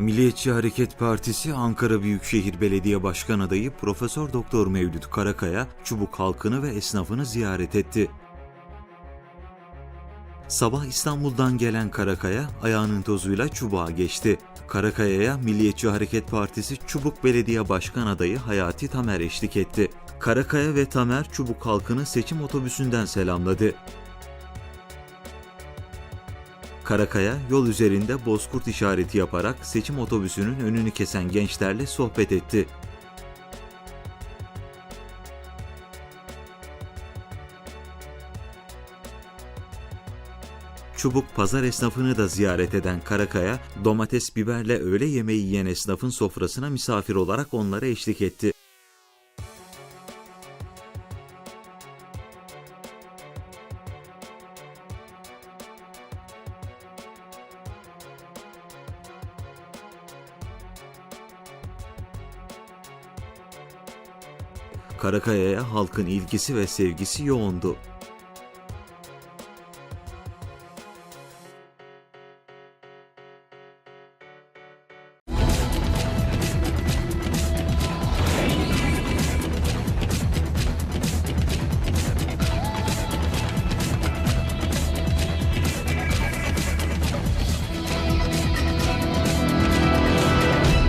Milliyetçi Hareket Partisi Ankara Büyükşehir Belediye Başkan adayı Profesör Doktor Mevlüt Karakaya, Çubuk halkını ve esnafını ziyaret etti. Sabah İstanbul'dan gelen Karakaya ayağının tozuyla Çubuk'a geçti. Karakaya'ya Milliyetçi Hareket Partisi Çubuk Belediye Başkan adayı Hayati Tamer eşlik etti. Karakaya ve Tamer Çubuk halkını seçim otobüsünden selamladı. Karakaya yol üzerinde bozkurt işareti yaparak seçim otobüsünün önünü kesen gençlerle sohbet etti. Çubuk pazar esnafını da ziyaret eden Karakaya, domates biberle öğle yemeği yiyen esnafın sofrasına misafir olarak onlara eşlik etti. Karakaya'ya halkın ilgisi ve sevgisi yoğundu.